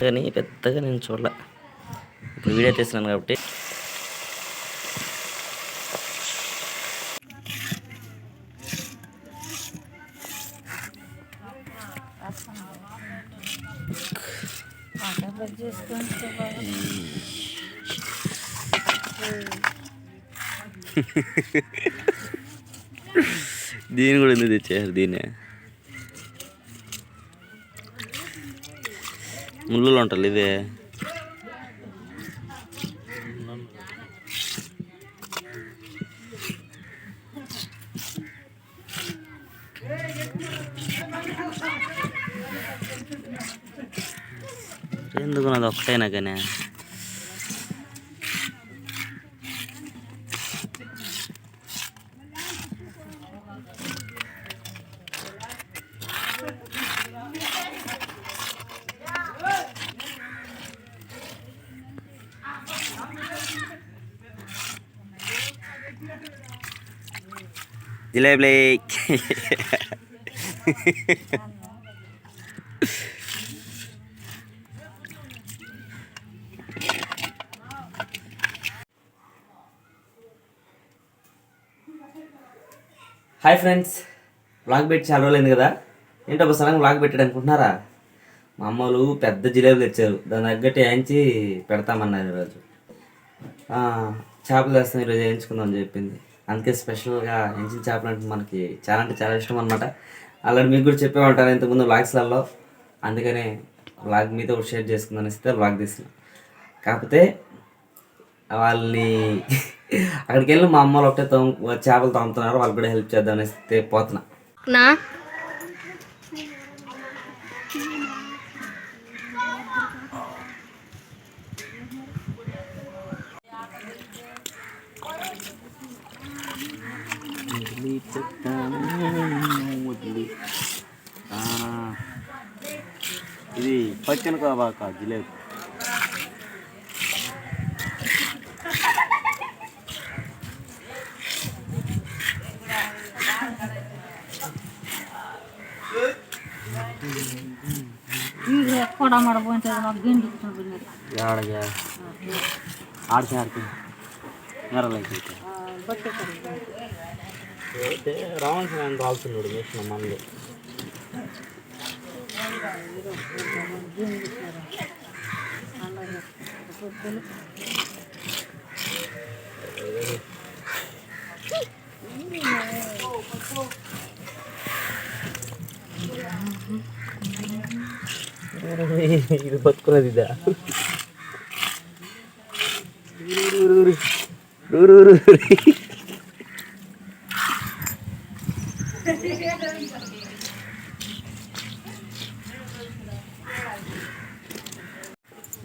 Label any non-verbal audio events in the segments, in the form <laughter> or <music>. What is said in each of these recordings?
కానీ పెద్దగా నేను చూడలే. ఇప్పుడు వీడియో తీస్తున్నాను కాబట్టి. దీని కూడా ఎందుకు తెచ్చారు దీన్ని? ముళ్ళు ఉంటుంది ఇదే. ఎందుకు నాది ఒక్కటైనా కానీ? జిలేబీ హాయ్ ఫ్రెండ్స్ బ్లాగ్ పెట్టి చాలా రోజులైంది కదా. ఏంటో ఒక సడన్ బ్లాగ్ పెట్టాడు అనుకుంటున్నారా? మా అమ్మలు పెద్ద జిలేబులు తెచ్చారు. దాని తగ్గట్టు వేయించి పెడతామన్నారు ఈరోజు. చేపలు వేస్తాం ఈరోజు వేయించుకుందాం అని చెప్పింది. అందుకే స్పెషల్గా ఎంజిన్ చేపలు అంటే మనకి చాలా అంటే చాలా ఇష్టం అనమాట అలాంటి మీకు కూడా చెప్పే ఉంటాను ఇంతకుముందు వ్లాగ్స్లలో. అందుకనే వ్లాగ్ మీతో కూడా షేర్ చేసుకుందాం ఇస్తే వ్లాగ్ తీసిన కాకపోతే వాళ్ళని <laughs> అక్కడికి వెళ్ళి మా అమ్మలు ఒకటే తోము చేపలు తోముతున్నారు వాళ్ళు కూడా హెల్ప్ చేద్దాం అనేసి పోతున్నా. నా ఇది పచ్చని బాక జిలేబీ కూడా మడపోయింటుంది మాకు గిండి ఇచ్చిన ఆడగా ఆడితే ఆడితే నెరలైతే రావాల్సిన రావాల్సినాడు వేసిన మనలో ఇది బతుకున్నది ఇదా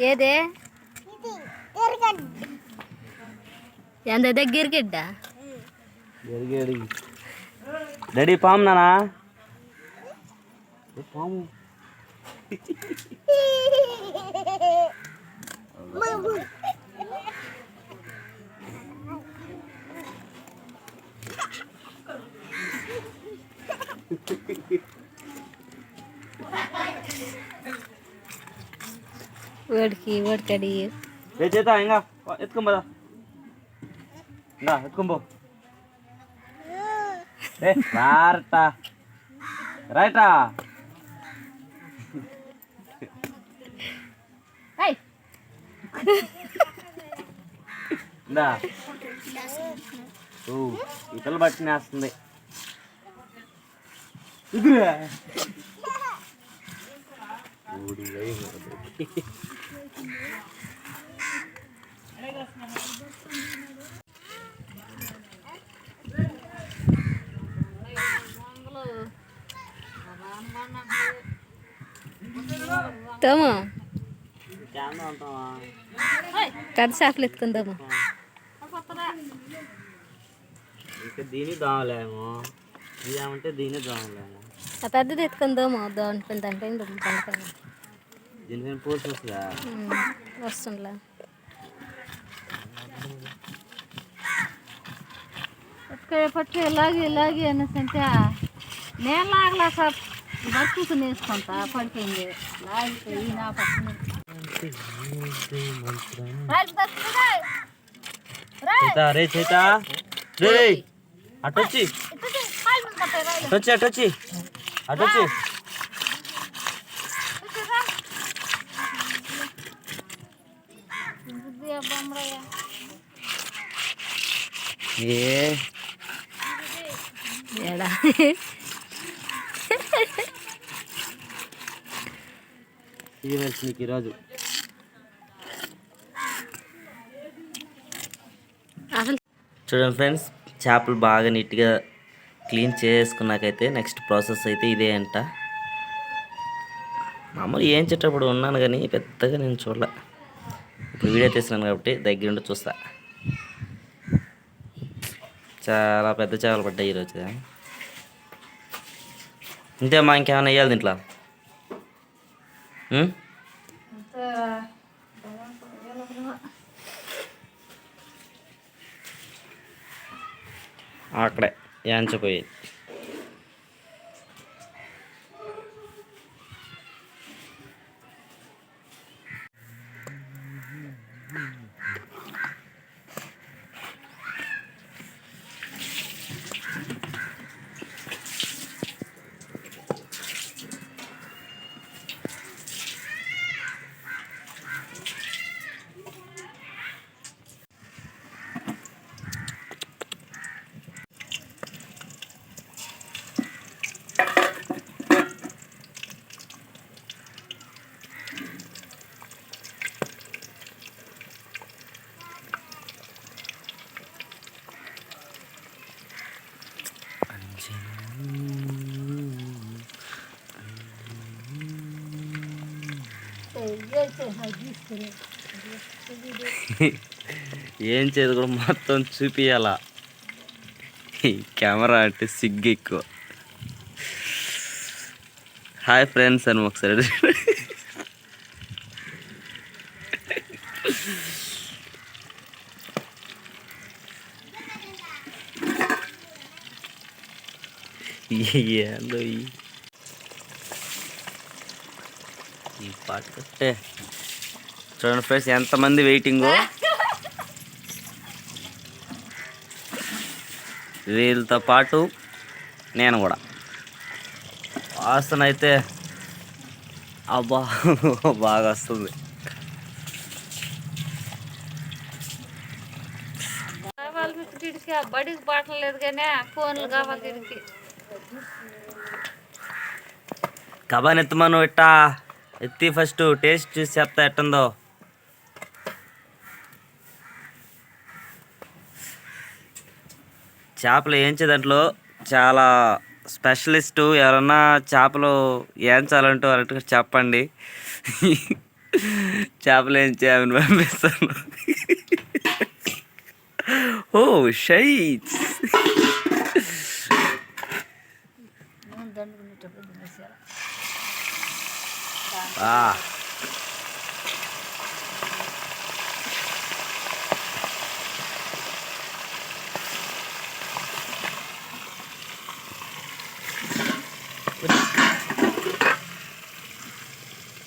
ఏదే? ఎంత దగ్గరికి జరిగాడు డాడీ పాము నానా? పాము వాడికి వాడికడి ఏ చేత ఇంకా ఇంకా ఎత్తుకొని పో ఏ రారట రైటా ఇందా ఓ పిల్ల బట్టి నేస్తుంది వేయి. తోము? పెద్ద చేపలు ఎత్తుకుందాము? ఇంకా దీని దోమలేమో. ఇదేమంటే దీని దోమలేమో. పెద్దది ఎత్తుకుందాము దానిపైన దానిపైన దానిపైన దీనిపైన పోస్ట్ వస్తుందా వస్తుందిలే పట్టు ఇలాగే ఇలాగే అనేసంటే నేను లాగలా సార్ బతుకు నేసుకుంటా పడిపోయింది లాగిపోయి నా పక్కన చేత రే చేత రే అటొచ్చి అటొచ్చి అటొచ్చి అటొచ్చి ఏ? ఏడా? ఇది వచ్చి నీకు ఈరోజు. చూడండి ఫ్రెండ్స్ చేపలు బాగా నీట్గా క్లీన్ చేసుకున్నాకైతే నెక్స్ట్ ప్రాసెస్ అయితే ఇదే అంట. మామూలు ఏం చెట్టప్పుడు ఉన్నాను కానీ పెద్దగా నేను చూడలే. ఇప్పుడు వీడియో తీస్తున్నాను కాబట్టి దగ్గరుండి చూస్తా. చాలా పెద్ద చేపలు పడ్డాయి ఈరోజు ఇంతే మా ఇంకేమైనా వేయాలి దీంట్లో? అక్కడే. అక్కడే యాంచపోయేది ఏం చేయదు కూడా మొత్తం చూపియాలా. కెమెరా అంటే సిగ్గు ఎక్కువ. హాయ్ ఫ్రెండ్స్ అని ఒకసారి. ఏందో ఈ ఈ పాట కట్టే చూడండి ఫ్రెండ్స్ ఎంతమంది వెయిటింగ్? వీళ్ళతో పాటు నేను కూడా. వాసన అయితే అబ్బా బాగా వస్తుంది. బడికి బాటలు లేదు కానీ ఫోన్లు కావాలి కబాన్ ఎత్తమను ఇట్టా. ఎత్తి ఫస్ట్ టేస్ట్ చూసి చెప్తా ఎట్టుందో. చేపలు వేయించే దాంట్లో చాలా స్పెషలిస్ట్ ఎవరన్నా చేపలు వేయించాలంటూ అన్నట్టుగా చెప్పండి. చేపలు ఏంచే ఆమెను పంపిస్తాను. <laughs> ఓ షైట్స్ ఆ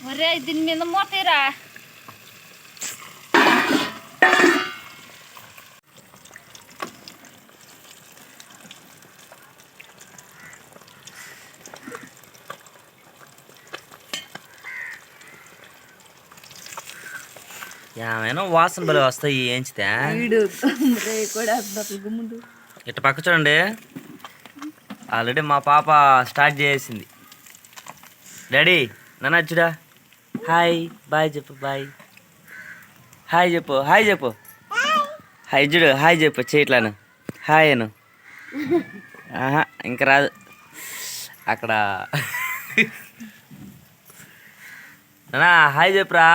ఒరే దీని మీద మోతీరా ఏమైనా వాసన భలే వస్తాయి ఏంచితే? ఇట్ట పక్క చూడండి. ఆల్రెడీ మా పాప స్టార్ట్ చేసింది. డాడీ నన్ను అచ్చుడా హాయ్ బాయ్ చెప్పు బాయ్ హాయ్ చెప్పు హాయ్ చెప్పు. హాయ్ చూడు హాయ్ చెప్పు చేయట్లాను హాయ్ అను. ఆహా ఇంక రాదు. అక్కడ. నానా హాయ్ చెప్పురా.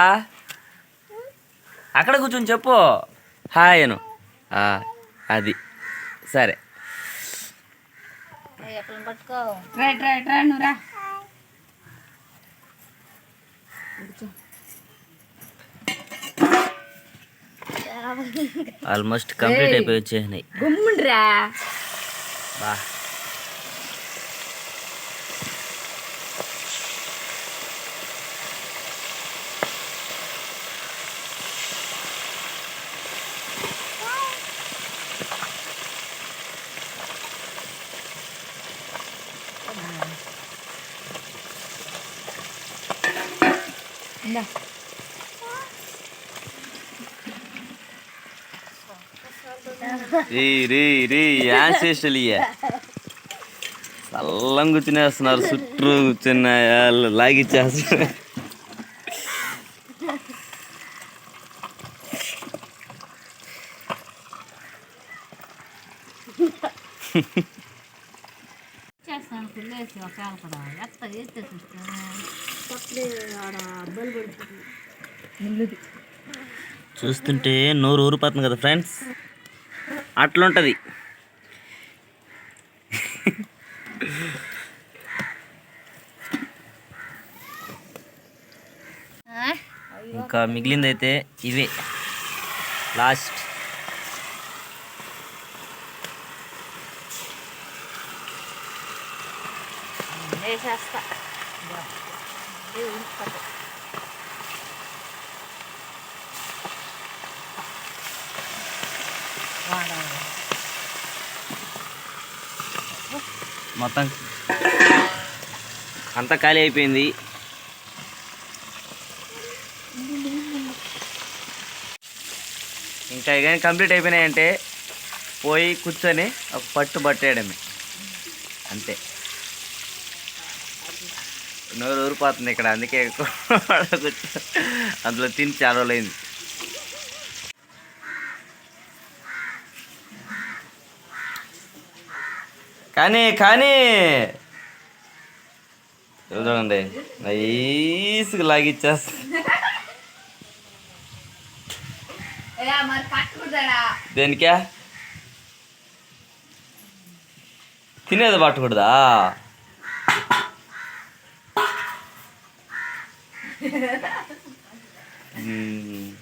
అక్కడ కూర్చొని చెప్పు. హాయ్ అను. ఆ, అది. సరే. ఆల్మోస్ట్ కంప్లీట్ అయిపోయి వచ్చేసినాయి. బా. రీ రీ రీ యాన్సేస్టల్ ఇయ్య చల్లం కూర్చునేస్తున్నారు చుట్టూ కూర్చున్న వాళ్ళు లాగిచ్చేస్తున్నారు చేస్తాను పిల్లేసి ఒకవేళ కూడా ఎత్త ఎత్తేసి చూస్తుంటే నోరు ఊరిపోతుంది కదా ఫ్రెండ్స్. అట్లుంటుంది. ఇంకా మిగిలిందైతే ఇవే. లాస్ట్ వేసేస్తా మొత్తం అంతా ఖాళీ అయిపోయింది. ఇంకా కానీ కంప్లీట్ అయిపోయినాయంటే పోయి కూర్చొని ఒక పట్టు పట్టేయడమే. అంతే. నోరు ఊరిపోతుంది ఇక్కడ అందుకే <laughs> కూర్చో అందులో తిని చాలా రోజులైంది. కానీ కానీ. చూడండి నైస్గా లాగిచ్చేస్తా. దేనికా? తినేది పట్టకూడదా? <laughs> మ్మ్.